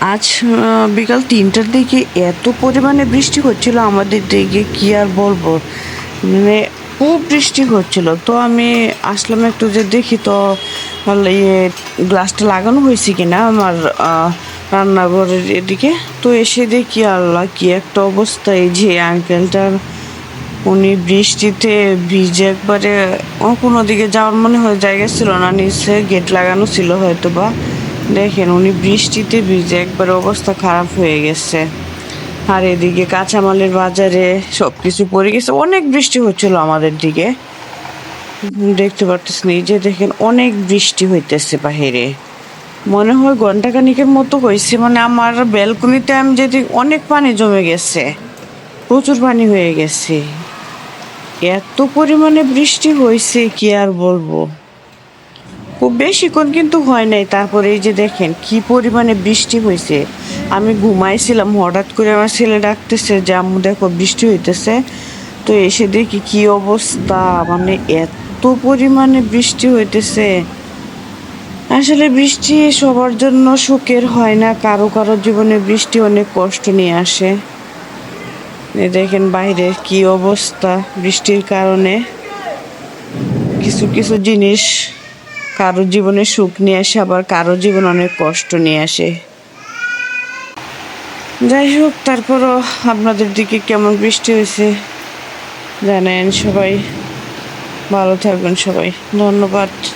আজ বিকাল তিনটার দিকে এত পরিমাণে বৃষ্টি হচ্ছিল আমাদের দিকে, কি আর বলব? মানে খুব বৃষ্টি হচ্ছিল। তো আমি আসলাম একটু যে দেখি তো তাহলে ইয়ে গ্লাসটা লাগানো হয়েছে কিনা আমার রান্নাঘরের এদিকে। তো এসে দেখি আল্লাহ, কি একটা অবস্থা। এই যে আঙ্কেলটার উনি বৃষ্টিতে ভিজে একবারে, কোনো দিকে যাওয়ার মনে হয় জায়গা ছিল না, নিচে গেট লাগানো ছিল হয়তো বা দেখেন, উনি বৃষ্টিতে ভিজে একবার অবস্থা খারাপ হয়ে গেছে। আর এদিকে কাঁচামালের বাজারে সব কিছু পড়ে গেছে। অনেক বৃষ্টি হচ্ছিল আমাদের দিকে। দেখতে পারতেছেন, এই যে দেখেন, অনেক বৃষ্টি হইতেছে বাহিরে। মনে হয় ঘন্টাখানিকের মতো হয়েছে মানে আমার ব্যালকনিতে আমি যদি অনেক পানি জমে গেছে, প্রচুর পানি হয়ে গেছে। এত পরিমাণে বৃষ্টি হয়েছে কি আর বলব? খুব বেশিক্ষণ কিন্তু হয় নাই। তারপরে এই যে দেখেন, কি পরিমাণে বৃষ্টি হয়েছে। আমি ঘুমাইছিলাম, হঠাৎ করে আমার ছেলে ডাকতেছে যে, আম্মু, দেখো, বৃষ্টি হইতেছে। তো এসে দেখি কি অবস্থা মানে এত পরিমাণে বৃষ্টি হইতেছে। আসলে বৃষ্টি সবার জন্য সুখের হয় না, কারও কারও জীবনে বৃষ্টি অনেক কষ্ট নিয়ে আসে। দেখেন বাইরে কি অবস্থা বৃষ্টির কারণে। কিছু কিছু জিনিস কারও জীবনে সুখ নিয়ে আসে, আবার কারও জীবন অনেক কষ্ট নিয়ে আসে। যাই হোক, তারপরও আপনাদের দিকে কেমন বৃষ্টি হয়েছে জানেন সবাই। ভালো থাকবেন সবাই। ধন্যবাদ।